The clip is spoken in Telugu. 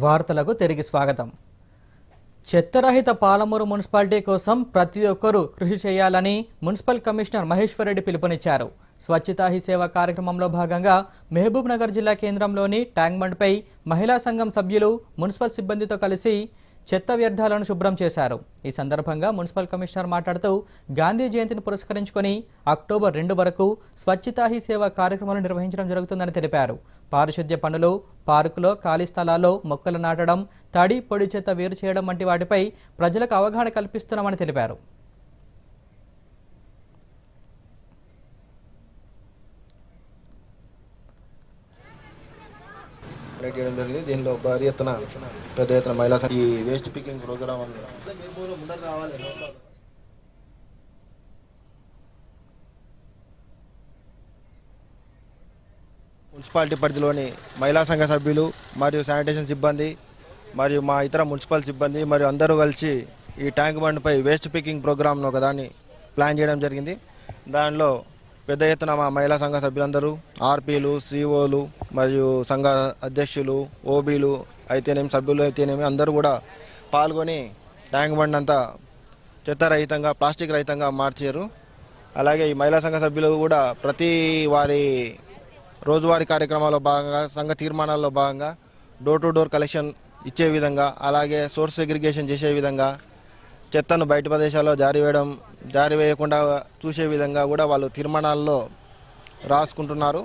వార్తలకు తిరిగి స్వాగతం. చెత్తరహిత పాలమూరు మున్సిపాలిటీ కోసం ప్రతి ఒక్కరూ కృషి చేయాలని మున్సిపల్ కమిషనర్ మహేశ్వరరెడ్డి పిలుపునిచ్చారు. స్వచ్ఛతా హీ సేవ కార్యక్రమంలో భాగంగా మహబూబ్ నగర్ జిల్లా కేంద్రంలోని ట్యాంక్ బండ్పై మహిళా సంఘం సభ్యులు మున్సిపల్ సిబ్బందితో కలిసి చెత్త వ్యర్థాలను శుభ్రం చేశారు. ఈ సందర్భంగా మున్సిపల్ కమిషనర్ మాట్లాడుతూ గాంధీ జయంతిని పురస్కరించుకొని అక్టోబర్ రెండు వరకు స్వచ్ఛతా హీ సేవ కార్యక్రమాలు నిర్వహించడం జరుగుతుందని తెలిపారు. పారిశుద్ధ్య పనులు పార్కులో ఖాళీ స్థలాల్లో మొక్కలు నాటడం తడి పొడి చెత్త వేరు చేయడం వంటి వాటిపై ప్రజలకు అవగాహన కల్పిస్తున్నామని తెలిపారు. కండక్ట్ చేయడం జరిగింది. దీనిలో భారీ ఎత్తున పెద్ద ఎత్తున మహిళా ఈ వేస్ట్ పికింగ్ ప్రోగ్రామ్ మున్సిపాలిటీ పరిధిలోని మహిళా సంఘ సభ్యులు మరియు శానిటేషన్ సిబ్బంది మరియు మా ఇతర మున్సిపల్ సిబ్బంది మరియు అందరూ కలిసి ఈ ట్యాంక్ బండ్పై వేస్ట్ పికింగ్ ప్రోగ్రామ్ను ఒకదాన్ని ప్లాన్ చేయడం జరిగింది. దానిలో పెద్ద ఎత్తున మా మహిళా సంఘ సభ్యులందరూ ఆర్పీలు సిఓలు మరియు సంఘ అధ్యక్షులు ఓబీలు అయితేనేమి సభ్యులు అయితేనేమి అందరూ కూడా పాల్గొని ట్యాంక్ బండ్ అంతా చెత్త రహితంగా ప్లాస్టిక్ రహితంగా మార్చారు. అలాగే ఈ మహిళా సంఘ సభ్యులు కూడా ప్రతి వారి రోజువారీ కార్యక్రమాల్లో భాగంగా సంఘ తీర్మానాల్లో భాగంగా డోర్ టు డోర్ కలెక్షన్ ఇచ్చే విధంగా అలాగే సోర్స్ సెగ్రిగేషన్ చేసే విధంగా చెత్తను బయట ప్రదేశాల్లో జారీ వేయడం జారి వేయకుండా చూసే విధంగా కూడా వాళ్ళు తీర్మానాల్లో రాసుకుంటున్నారు.